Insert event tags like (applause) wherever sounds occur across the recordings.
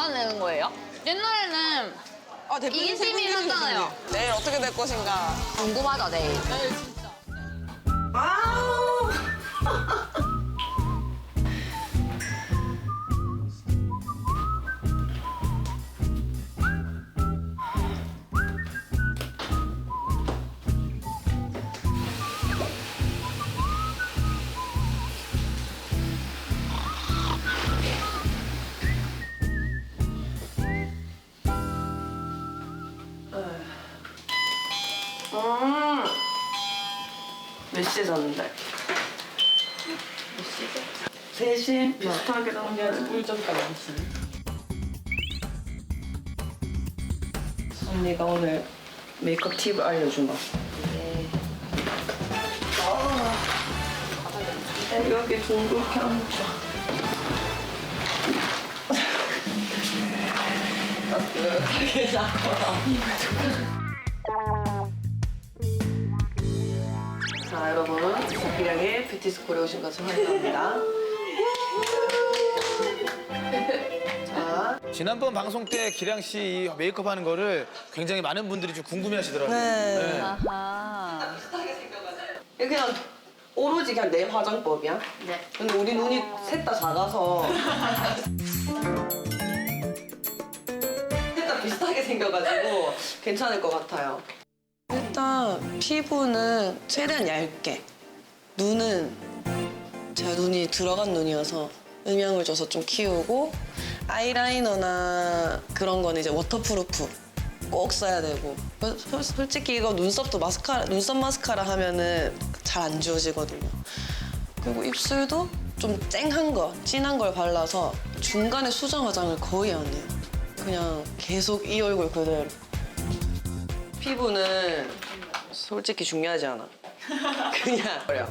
누가 내는 거예요? 옛날에는 아, 대표님 이긴 팀이 세분. 해주시네. 내일 어떻게 될 것인가. 궁금하다 내일. 아우. (laughs) 몇 시에? 3시? 비슷하게 나오면 꿀점까지 왔어요. 언니가 오늘 메이크업 팁을 알려주나? 네. 아, 여기 둥글게 앉아. 따뜻하게 잡거라. 자, 여러분. 기량의 뷰티스쿨에 오신 것을 환영합니다. (laughs) 자, 지난번 방송 때 기량 씨이 메이크업 하는 거를 굉장히 많은 분들이 좀 궁금해 하시더라고요. 네. 아하. 이게 그냥 오로지 그냥 내 화장법이야. 네. 근데 우리 눈이 셋 다 작아서 (laughs) 셋 다 비슷하게 생겨가지고 괜찮을 것 같아요. 일단 피부는 최대한 얇게, 눈은 제 눈이 들어간 눈이어서 음영을 줘서 좀 키우고 아이라이너나 그런 건 이제 워터프루프 꼭 써야 되고 솔- 솔직히 이거 눈썹도 마스카라 눈썹 마스카라 하면은 잘 안 지워지거든요. 그리고 입술도 좀 쨍한 거, 진한 걸 발라서 중간에 수정 화장을 거의 안 해요. 그냥 계속 이 얼굴 그대로. 피부는 솔직히 중요하지 않아. (laughs) 그냥 버려.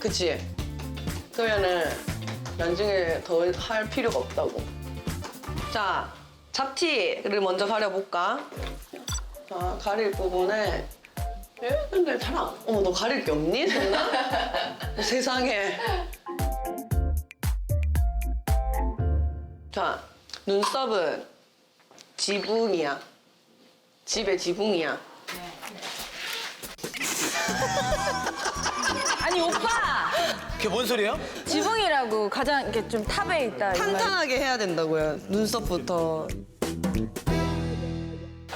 그치? 그러면은 나중에 더 할 필요가 없다고. 자, 잡티를 먼저 가려볼까? 자, 가릴 부분에 에? 근데 잘 안... 어머, 너 가릴 게 없니? 됐나? (laughs) 세상에. 자, 눈썹은 지붕이야. 집의 지붕이야. 아니 오빠 그게 뭔 소리예요? 지붕이라고 가장 이렇게 좀 탑에 있다 이 말. 탄탄하게 해야 된다고요. 눈썹부터.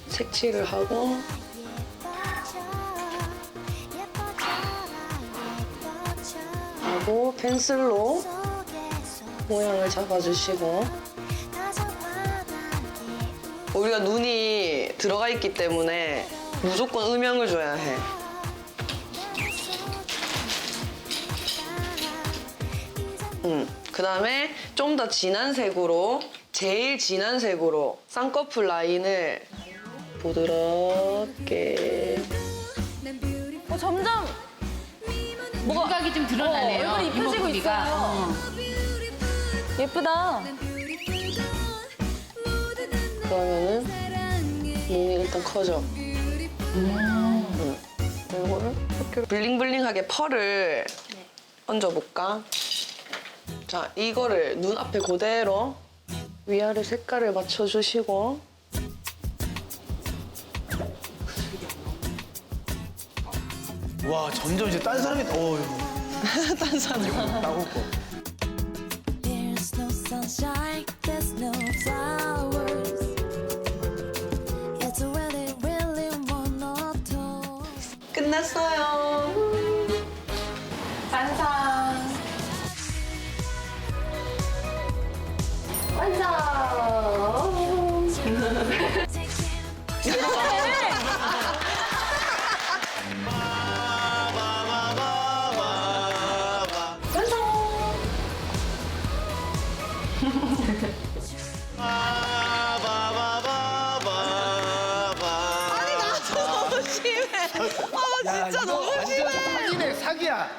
색칠을 하고 하고 펜슬로 모양을 잡아주시고 우리가 눈이 들어가 있기 때문에 무조건 음영을 줘야 해. 음, 그 다음에 좀 더 진한 색으로, 제일 진한 색으로 쌍꺼풀 라인을 부드럽게. 어, 점점 뭐가 감각이 좀 드러나네요. 어, 얼굴이 이뻐지고 이목구비가. 있어요. 어. 예쁘다. 그러면은 눈이 일단 커져. 음. 이거를 이렇게 블링블링하게 펄을 얹어볼까? 자, 이거를 눈 앞에 그대로 위아래 색깔을 맞춰주시고 와 점점 이제 딴 사람이 어 이거 (laughs) 딴 사람. 나올 거. There's no sunshine, there's no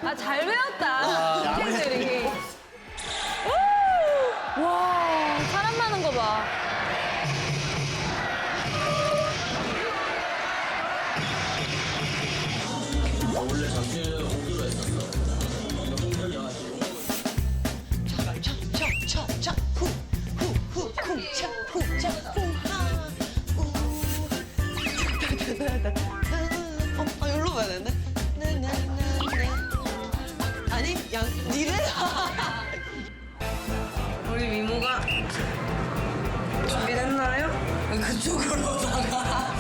아 잘 배웠다. 학생들이. 와 사람 많은 거 봐. 어, 아, 여기로 봐야 되는데? 양, 니네? (laughs) 우리 미모가 준비됐나요? 그쪽으로다가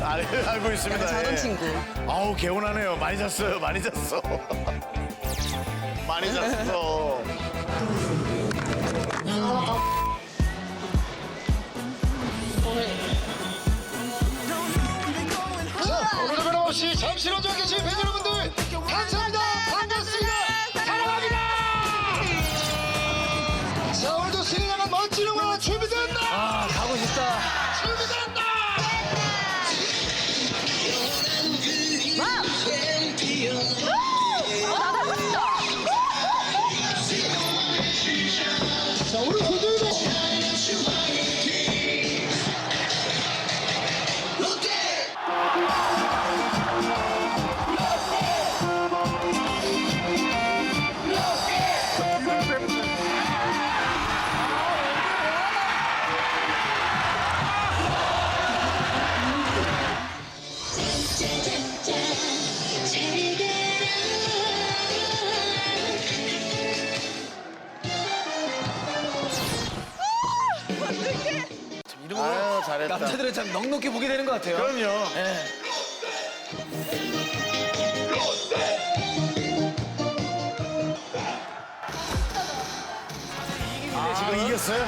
알, 알고 있습니다. 자던 예. 친구. 아우 개운하네요. 많이 잤어요. 많이 잤어. (laughs) 많이 잤어. 오늘도 변함없이 잠시 로져 계신 팬 여러분들 감사합니다 같아요. 그럼요. 예. 지금 이겼어요?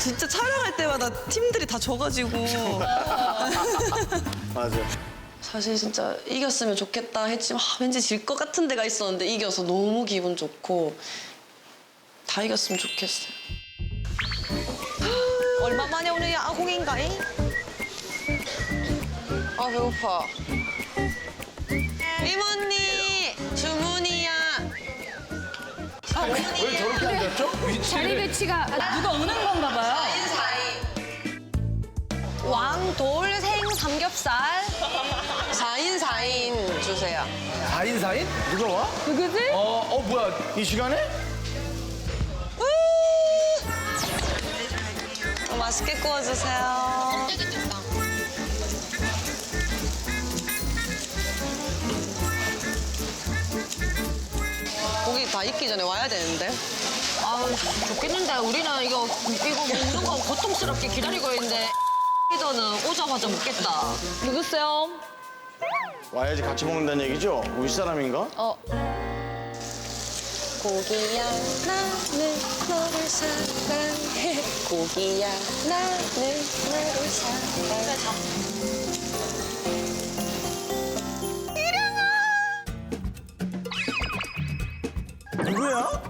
진짜 촬영할 때마다 팀들이 다 져가지고. (laughs) 맞아. 사실 진짜 이겼으면 좋겠다 했지만 아, 왠지 질 것 같은 데가 있었는데 이겨서 너무 기분 좋고 다 이겼으면 좋겠어요. (gasps) 얼마 만에 오는 야구인가잉? 아 배고파. 이모니 주문이야. 왜 저렇게 앉았죠? 자리 배치가 아, 누가 오는 건가 봐요. 왕돌 생 삼겹살 4인 4인 주세요. 4인 4인? 누가 와? 누구지? 어, 어 뭐야? 이 시간에? 우! 맛있게 구워주세요. 다 익기 전에 와야 되는데. 아우 좋겠는데 우리는 이거 이거 먹는 거 고통스럽게 기다리고 있는데 리더는 오자마자 먹겠다. 누구세요? 와야지 같이 먹는다는 얘기죠? 우리 사람인가? 어, 고기야 나는 너를 사랑해 고기야 나는 너를 사랑해 누구야?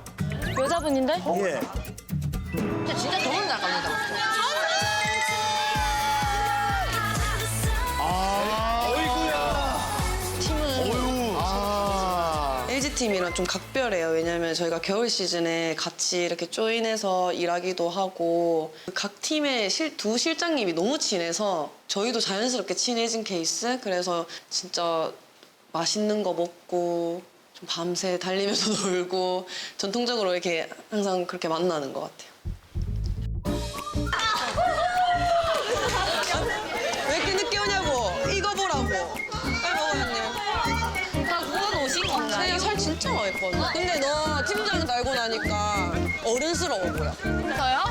여자분인데? 예. 근데 진짜 좋은 날 갑니다. 아. 어이구야. 팀은 어유. 아. LG팀이랑 좀 각별해요. 왜냐면 저희가 겨울 시즌에 같이 이렇게 조인해서 일하기도 하고 각 팀의 실, 두 실장님이 너무 친해서 저희도 자연스럽게 친해진 케이스. 그래서 진짜 맛있는 거 먹고 좀 밤새 달리면서 (laughs) 놀고 전통적으로 이렇게 항상 그렇게 만나는 것 같아요. 왜 이렇게 늦게 오냐고? 이거 보라고. 빨리 먹어야지. 다 구워 놓으신 건가요? 세영 살 진짜 많이 뺐네. 근데 너 팀장 달고 나니까 어른스러워 보여. 저요?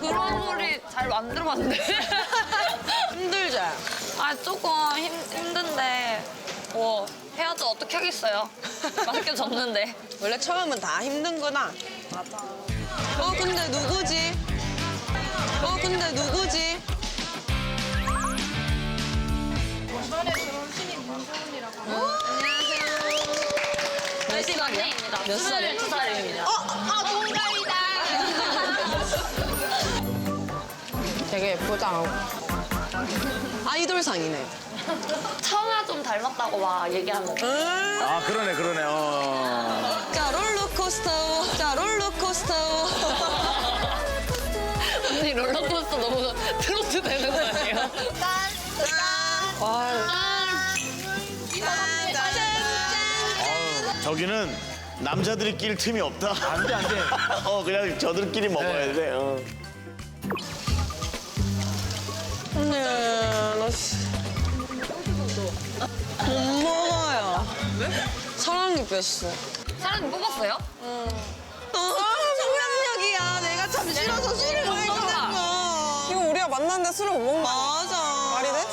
그런 소리 잘 안 들어봤는데. (laughs) 힘들지? 아 조금 힘, 힘든데 뭐 해야죠 어떻게 하겠어요. (laughs) 맛있게 졌는데. 원래 처음은 다 힘든구나. 맞아. 어, 근데 누구지? 어, 근데 누구지? 열심히 막내입니다. 몇 살이에요? 22살입니다. 아, 동갑이다. (laughs) 되게 예쁘다. 아이돌상이네. 청아 좀 닮았다고 막 얘기하는 아 그러네 그러네. 어. 자 롤러코스터. 자 롤러코스터. 언니 롤러코스터 너무 트로트 되는 거 아니에요? 저기는 남자들이 낄 틈이 없다. 안 돼 안 돼. (laughs) 어 그냥 저들끼리 먹어야 네. 돼. 어. 네, 나 씨. 못 먹어요. 사랑니 뺐어. 사람이 뽑았어요? 아, 상남역이야. 내가 참 싫어서 술을 못 먹는 지금 우리가 만났는데 술을 못 먹는 거 맞아. 말이 돼?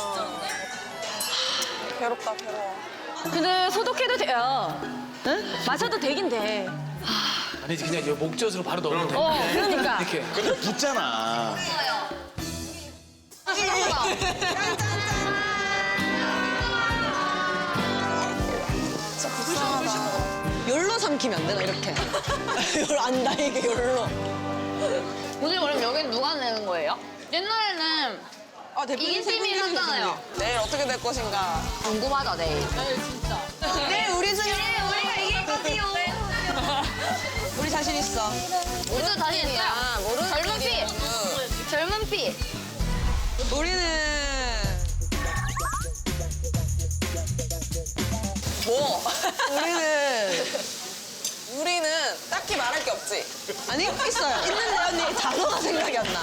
괴롭다, 괴로워. 근데 소독해도 돼요. 마셔도 되긴 돼. 아니지 그냥 이 목젖으로 바로 넣으면 돼. 어, 그러니까. 이렇게. 근데 붙잖아. 열로 삼키면 안 되나, 이렇게? 열 안다, 이게 열로. 오늘 그럼 여긴 누가 내는 거예요? 옛날에는 아, 대표님 이긴 세 팀이 샀잖아요. 내일 어떻게 될 것인가. 궁금하다 내일. 네, 우리 중에 우리가 이길 거지요. 우리 자신 있어. 우리도 자신 있어요. 젊은 피. 젊은 피. 우리는 뭐? 우리는 딱히 말할 게 없지. 아니 있어요. 있는데 언니 단어가 생각이 안 나.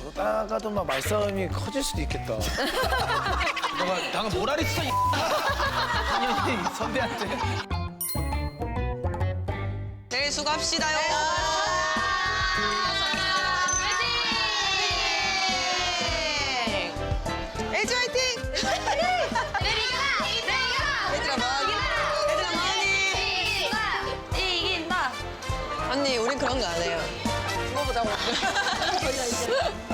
저러다가도 막 말싸움이 커질 수도 있겠다. 너가 방금 뭐라 그랬어? 이 당연히 (laughs) 선배한테. 내일 수고합시다요. 그런 거 안 해요. 죽어보자고. (laughs) (laughs)